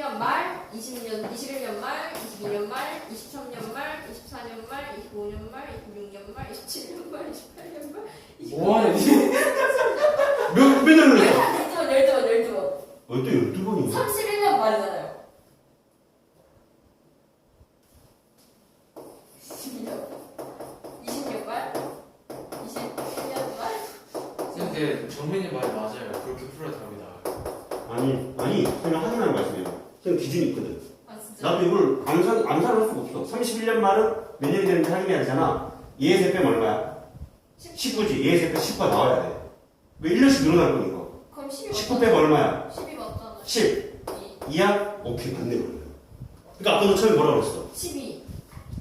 19년 말, 20년, 21년 말, 22년 말, 23년 말, 24년 말, 25년 말, 26년 말, 27년 말, 28년 말, 29년 뭐하냐 니? 몇, 몇 년을 했어? 12번, 12번, 12번. 어, 또 12번이네. 31년 말이잖아요. 12년. 20년 말, 21년 말. 근데 정민이 말이 맞아요. 그렇게 풀어야 답이 나와요. 아니, 아니, 그냥 확인하는 말씀이에 요. 지금 기준이 있거든. 아 진짜? 나도 이걸 암산, 암산할 수가 없어. 31년 말은 몇 년이 되는지 확인해야 되잖아. 얘에서 빼면 얼마야? 19지. 얘에서 빼 10가 나와야 돼. 왜 1년씩 늘어날 거니까. 그럼 12 19 맞잖아. 빼면 얼마야? 12 맞잖아. 10. 2. 2야? 오케이, 맞네, 그러면. 그러니까 아까 너 처음에 뭐라 그랬어? 12.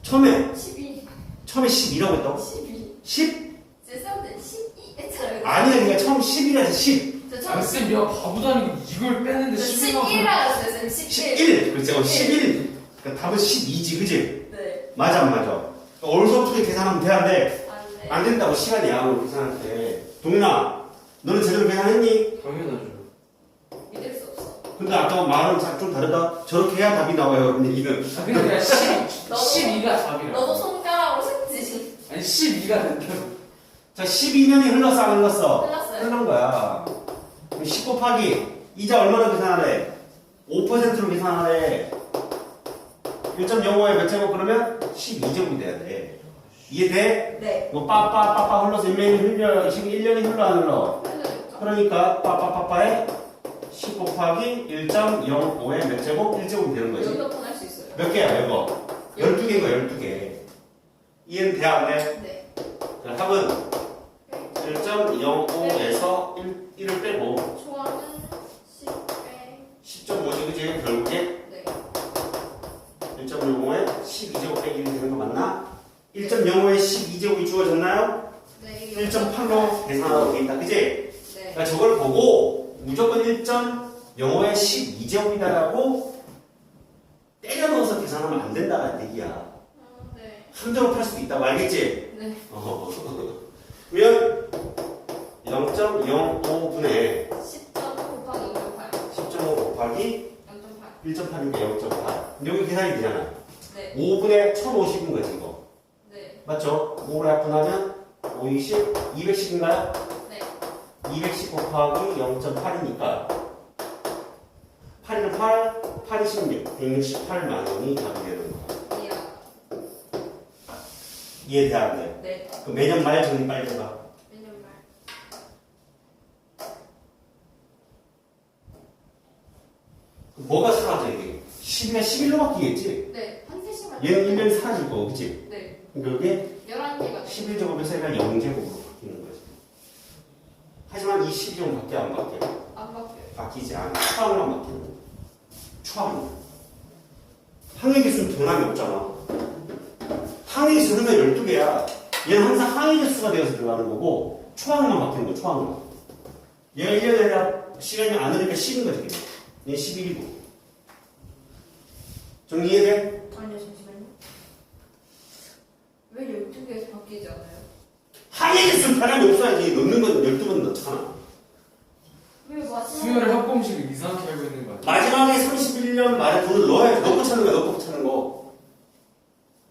처음에, 12. 처음에 12라고 했다고? 12. 10? 제 사람들 12 했잖아요. 아니야, 그러니까 처음 10이라서 10. 쌤, 야, 바보도 아니고 이걸 빼는데 저 11만 11이라 했어요, 쌤. 11. 11. 그렇지, 어, 11. 그러니까 답은 12지, 그지? 네. 맞아, 안 맞아? 얼서프게 계산하면 돼, 안 돼? 안 돼. 안 된다고, 시간이 야로 계산할 때. 동민아, 너는 제대로 계산했니? 당연하죠. 믿을 수 없어. 근데 아까 말은 자- 좀 다르다. 저렇게 해야 답이 나와요, 근데 이건. 아, 근데 그냥 10, 너도- 12가 답이라. 너도 손가락으로 색지. 아니 12가 된다. 자, 12년이 흘렀어, 안 흘렀어? 흘렀어요. 흘른 거야. 그럼 10 곱하기 이자 얼마나 계산하래? 5%로 계산하래. 1.05에 몇 제곱 그러면 12제곱이 돼야 돼. 이해돼? 네. 뭐 빠빠빠빠 흘러서 1년이 흘려, 지금 1년이 흘러 안 흘러? 그러니까 빠빠빠빠에 10 곱하기 1.05에 몇 제곱? 1제곱이 되는 거지. 수 있어요. 몇 개야, 이거? 12개인 거야, 12개. 이해는 돼, 안 돼? 네. 자, 답은 1.05에서 1, 1을 빼고 초안은 10배. 10.5지, 그지? 결국에 네. 1.05에 12제곱 빼기 1이 되는 거 맞나? 1.05에 12제곱이 주어졌나요? 네. 1.8로 계산하고 돼 있다, 그지? 네. 그러니까 저걸 보고 무조건 1.05에 12제곱이다라고 때려 넣어서 계산하면 안 된다는 얘기야. 어, 네. 함대로 팔 수도 있다고 알겠지? 네. 어. 그러면 0.05분의 10점 곱하기 2.8. 10.5 곱하기 0.8. 1.8이니까 0.8. 여기 계산이 되잖아. 네. 5분의 1050인 거지, 이거. 네. 맞죠? 5를 합분하면 5, 20, 210인가요? 네. 210 곱하기 0.8이니까 8은 8, 8이 16, 168만 원이 답이 되는 거야. 이야. 이해 돼, 안 돼? 네. 그럼 매년 말 정리 빨리 해봐. 12가 11로 바뀌겠지? 네, 한세 시간. 얘는 1면이 사라질 거, 그치? 네, 그게 11개가. 11제곱에서 얘가 0제곱으로 바뀌는 거지. 하지만 이 12제곱 밖에 안 바뀌어. 안 바뀌어요. 바뀌지 않아. 추함으로만 바뀌는 거야. 추함으로. 항의 개수는 변함이 없잖아. 항의 개수 그러면 12개야. 얘는 항상 항의 개수가 되어서 들어가는 거고, 초항만 바뀌는 거야, 초항으로. 얘가 1년에 시간이 안 오니까 10인 거지. 얘 11이고. 정리 이해돼? 아니요, 잠시만요. 왜 12개에서 바뀌지 않아요? 항의 개수는 변함이 없어야지. 넣는 건 12번 넣잖아. 왜 마지막에 수요일 합공식을 이상하게 알고 있는 거 아니야? 마지막에 31년 말에 돈을 넣어야지. 넣고 찾는 거야, 넣고 찾는 거.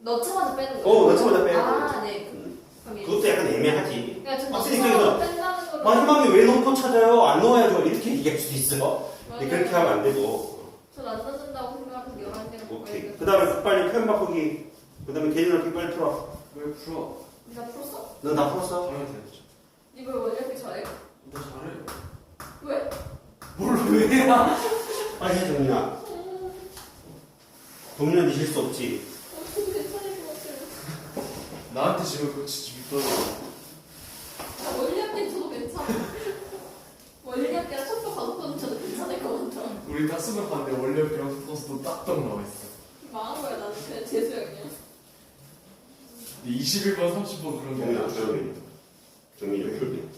넣자마자 빼는 어, 거예요? 넣자마자 돼. 아, 네. 음. 그럼 그것도 약간 애매하지. 그냥 전 확실히 넣자마자 뺀다는 거를 마지막에 왜 넣고 찾아요? 안 넣어야죠. 이렇게 얘기할 수도 있어. 맞아요. 근데 그렇게 하면 안 되고. 전 그 다음에 빨리 표현 바꾸기. 그 다음에 개인 넓기 빨리 풀어. 왜 풀어? 나 풀었어? 넌다 풀었어? 잘해야 되죠. 이걸 왜 이렇게 잘해? 너 잘해. 왜? 뭘 왜야? 빨리 해, 정민아. 동민한테 실수 없지. 엄청 괜찮을 것 같아요. 나한테 지금 진짜 믿더라. 나 원리학기 저도 괜찮아. 원리학기랑 첫도 가속도는 저도 괜찮을 것 같아. 우리 다 수능하는데 원래 병 소스도 딱딱 나와 있어. 망한 거야, 나는 그냥 재수형이야. 근데 21번, 30번 그런 게 정민아, 아니야. 조용히. 정민이 이렇게.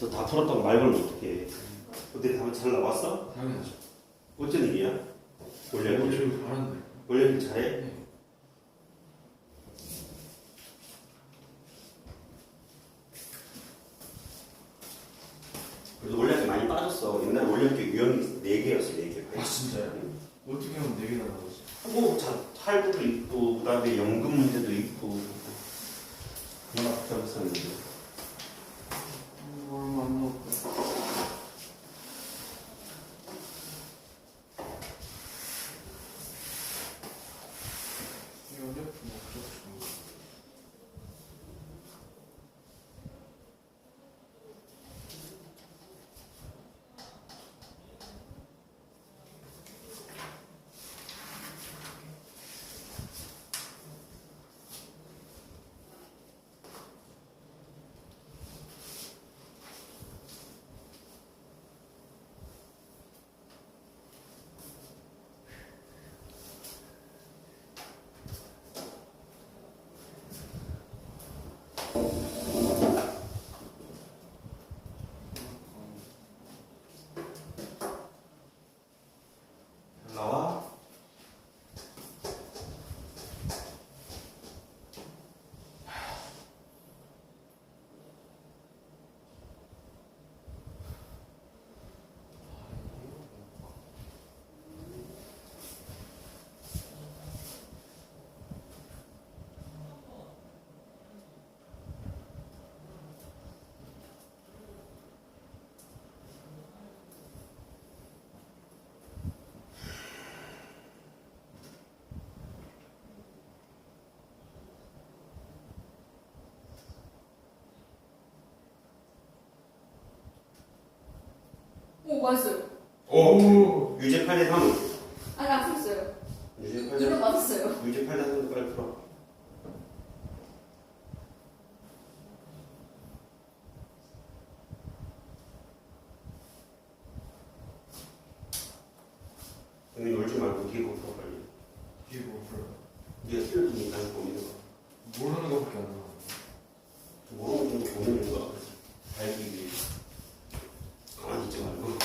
너다 풀었다고 말 걸면 어떡해. 어때 답은 잘 나왔어? 당연하죠. 어쩐 일이야? 원래 원래 잘하는데. 원래 이렇게 잘해? 네. 그래도 원래 많이 빠졌어. 옛날에 원래 이렇게 유형이 4개였어, 4개. 아 진짜요? 응. 어떻게 하면 4개나 나오지? 뭐, 자, 할부도 있고, 그 다음에 연금 문제도 있고, 얼마나 복잡했 오 맞았어요. 오! 유제 8대 3. 아니 안 풀었어요. 유제 2번 8대 맞았어요. 유제 8대 3도 빨리 풀어. 여기 놀지 말고 뒤에 보고 빨리. 이게 뭐 풀어? 네가 틀렸으니까 보이는 거. 모르는 거밖에 안 나와 모르는 거 보는 거. 알기 위해. 가만히 있지 말고.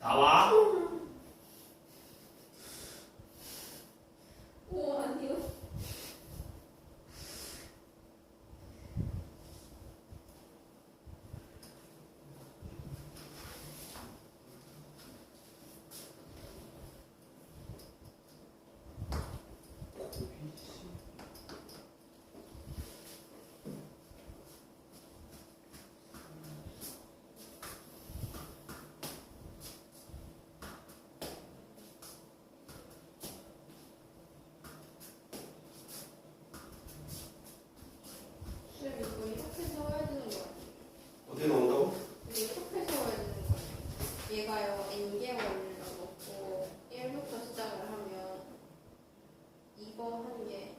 나와. 오 아니요. 쌤 이거 이렇게 세워야 되는 거 같아요. 어떻게 나온다고? 이게 이렇게 세워야 되는 거 같아요. 얘가요 n개월을 넣고 1부터 시작을 하면 이거 한 개.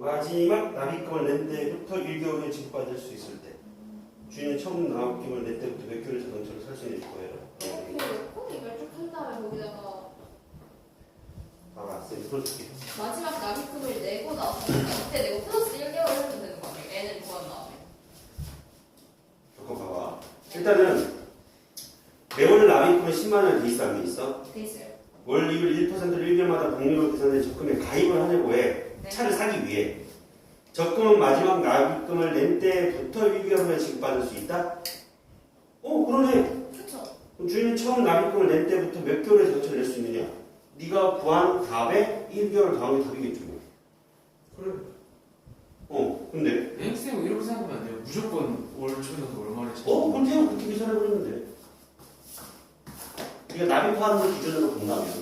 마지막 납입금을 낸 때부터 1개월에 지급받을 수 있을 때 주인이 처음 납입금을 낸 때부터 몇 개월 자동차로 설정해 줄 거예요. 이렇게 넣고 이걸 쭉한 다음에 거기다가 봐봐, 쌤 풀어줄게. 마지막 납입금을 내고 나서 그때 내고 플러스 1개월 해도 되는 거 같아요. n을 구한 다음에. 조건 봐봐. 일단은 매월 납입금을 10만 원을 돼 있어, 안 돼 있어? 돼 있어요. 월 이율 1%를 1개월마다 복리로 계산된 적금에 가입을 하려고 해. 네. 차를 사기 위해. 적금은 마지막 납입금을 낸 때부터 1개월 후에 지급받을 수 있다? 어, 그러네. 그럼 주인이 처음 납입금을 낸 때부터 몇 개월에 전체를 낼 수 있느냐? 네가 구한 답에 1개월 다음에 답이겠죠. 뭐. 그래. 어, 근데 쌤 이렇게 생각하면 안 돼요. 무조건 월 초에 넣어서 얼마를 찾아. 어, 그럼 태양 그렇게 계산해버리는데. 네가 납입하는 걸 기준으로 본다면.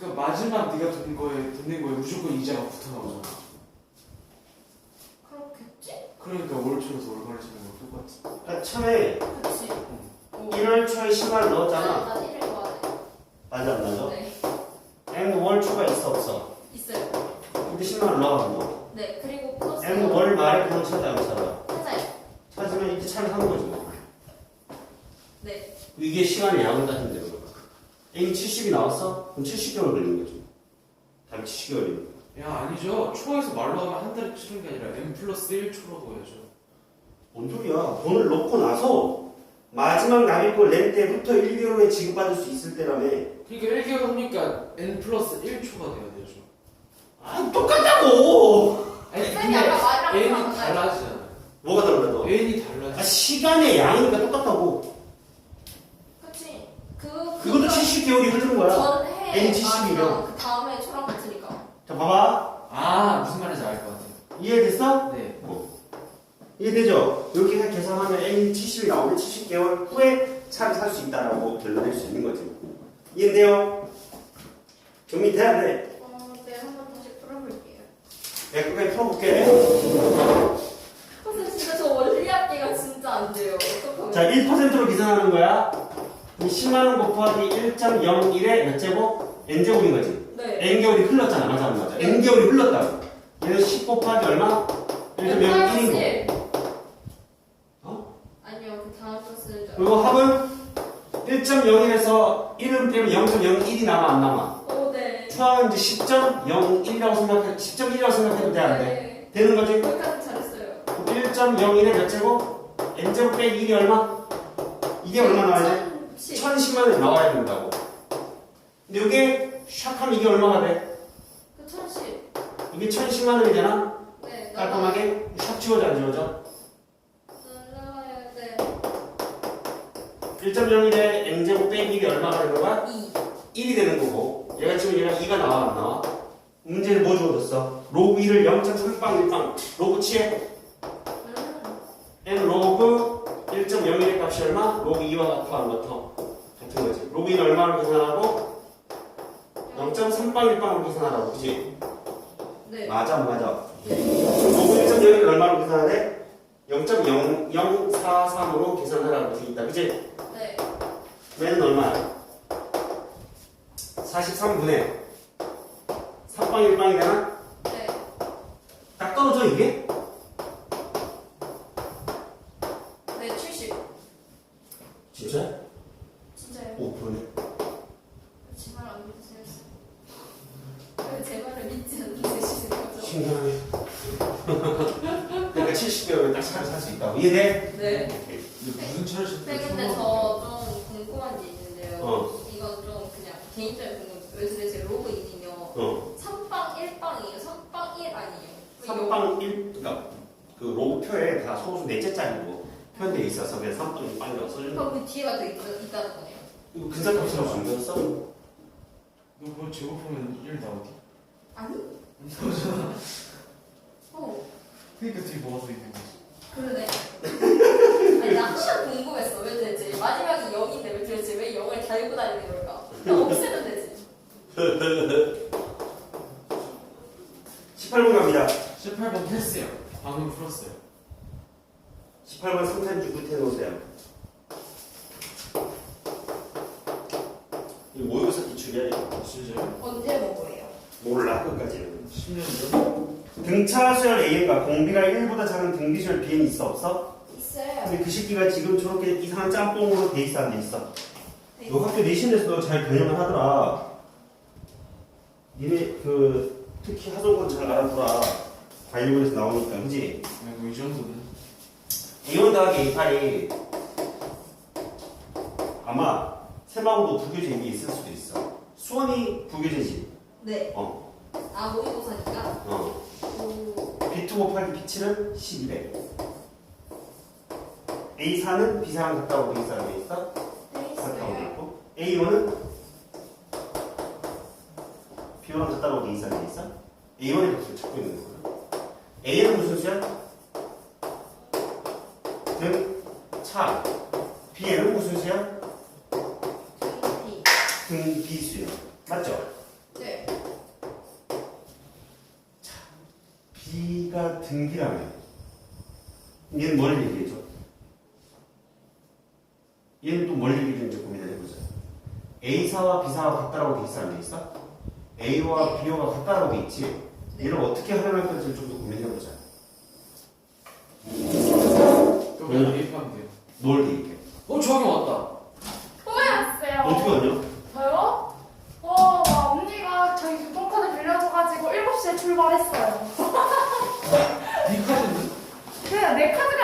그러니까 마지막 네가 돈 거에 돈낸 거에 무조건 이자가 붙어 나오잖아. 그렇겠지? 그러니까 월 초에서 얼마를 찾는 거 똑같아. 그러니까 처음에 그치. 오. 1월 초에 10만원 넣었잖아. 난 1을 좋아해. 맞아, 안 맞아? 네. 9 플러스 1초라고 해야죠. 뭔 소리야? 돈을 넣고 나서 마지막 남의 거 렌트부터 1개월 후에 지급받을 수 있을 때라며. 그러니까 1개월 후니까 n 플러스 1초가 돼야 되죠. 아 똑같다고. 아니 n이 달라지잖아. 뭐가 달라 너? n이 달라지. 시간의 양이니까 똑같다고. 그치 그 그것도 70개월이 흐르는 거야. 전해 N70 이면. 아, 그 다음에 초랑 같으니까 자 봐봐. 아 무슨 말인지 알 것 같아. 이해됐어? 네. 이해되죠? 이렇게 해서 계산하면 N 70이 나오면 70개월 후에 차를 살 수 있다라고 결론낼 수 있는 거지. 이해돼요? 정리 돼야 돼. 어, 네. 한번 다시 풀어볼게요. 내가 끝까지 풀어볼게. 선생님 진짜 저 원리합계가 진짜 안 돼요. 어떡하면. 자, 1%로 계산하는 거야. 그럼 10만원 곱하기 1.01에 몇 제곱? N제곱인 거지. 네. N개월이 흘렀잖아. 맞아, 안 맞아? N개월이 흘렀다고. 얘는 10 곱하기 얼마? 1.01인 거. 일. 어? 아니요, 그 다음 거 줄. 그리고 합은 1.01에서 1은 빼면 0.01이 남아, 안 남아? 오, 네. 추하는 이제 10.01이라고 생각해, 10.1이라고 생각해도 돼, 안 돼? 네. 되는 거지? 거기까지 잘했어요. 1.01에 몇 제곱? N제곱 빼기 1이 얼마? 이게 얼마 나와야 돼? 1010. 1010만 원 나와야 된다고. 근데 이게 샥하면 이게 얼마가 돼? 그 1010. 이게 1010만 원이잖아? 네. 깔끔하게 샥 지워져 안 지워져? 나와야 돼. 1.01에 N제곱 빼기 1이 얼마가 되는 거야? 2. 1이 되는 거고 얘가 지금 얘가 2가 나와 안 나와? 문제는 뭐 주어졌어? 로그 1을 0.3빵 1빵 로그 치해 음. n 로그 1.01의 값이 얼마? 로그 2와 같아 안 같아? 같은 거지 로그 1은 얼마로 계산하라고? 0.3빵 1빵으로 계산하라고 그지? 네. 맞아 안 맞아? 네. 로그 1.01을 얼마로 계산하래? 0.0043으로 계산하라고 돼 있다 그지? 네. 얘는 얼마야? 43분의 3빵 1빵이 되나? 네. 딱 떨어져 이게? 네, 70. 진짜? 진짜요? 5%네 제 말 안 믿으세요? 왜제 말을 믿지 않으시는 거죠? 신기하네 70개월에 딱 차를 살수 있다고 이해돼? 네. 근데 무슨 차를 네? 근데 저 좀 궁금한 게 있는데요. 어. 이건 좀 그냥 개인적인 궁금. 요즘에 제 로그 이는요. 어 3빵 1빵이에요. 3빵 1 아니에요. 3빵 1 그러니까 그 로고 표에 다 소수 넷째짜리로 표현되어 있어서 그냥 3빵 1빵이라고 써주는 거야 그럼 그 뒤에가 더 있, 있다는 거네요. 이거 근사값이라고 안 배웠어? 너뭐 제곱하면 1 나오지? 아니? 나오잖아. 어, 그러니까 뒤에 뭐가 더 있는 거지? 그러네. 아니, 나 항상 궁금했어. 왜 되지? 마지막이 0인데 왜 도대체 왜 0을 달고 다니는 걸까? 그냥 없애면 되지. 18번 갑니다 18번 했어요. 방금 풀었어요. 18번 상탄주 끝에 놓으세요 이거 모의고사 기출이야 이거 진짜요? 언제 먹어요? 몰라 끝까지는 10년 전? 등차 수열 A과 공비가 1보다 작은 등비 수열 B는 있어 없어? 있어요. 근데 그 새끼가 지금 저렇게 이상한 짬뽕으로 돼 있어 안 돼 있어? 네. 너 학교 내신에서도 잘 변형을 하더라. 니네 그 특히 하정권 잘 알아보라. 관리본에서 나오니까 그지? 아이고 이 정도는. A1 더하기 A8이 아마 셈하고도 부교재인 게 있을 수도 있어. 수원이 부교재지. 네. 어. 아 모의고사니까. 어. 오. B2 곱하기 B7은 1200. A4는 B사랑 같다고 안돼 있어? 같다고 돼 있고. A1은 B랑 같다고 돼 있어, 안돼 있어? A1의 값을 찾고 있는 거거든. A는 무슨 수야? 등, 차. B는 무슨 수야? 등비. 등, 비수야. 맞죠? 네. B가 등기라면 얘는 뭘 얘기해줘? 얘는 또뭘 해보자. A사와 B사와 같다라고 돼 있어 안 돼 있어? A와 네. B와 같다라고 돼 있지? 네. 얘를 어떻게 활용할 건지 좀 더 고민해보자. 또 응. 대입하면 돼요. 뭘 대입해? 어, 저기 왔다. 토요였어요. 어떻게 하냐? 저요? 어, 막 언니가 저희 교통카드 빌려줘가지고 7시에 출발했어요. 네 카드는? 그냥 내 카드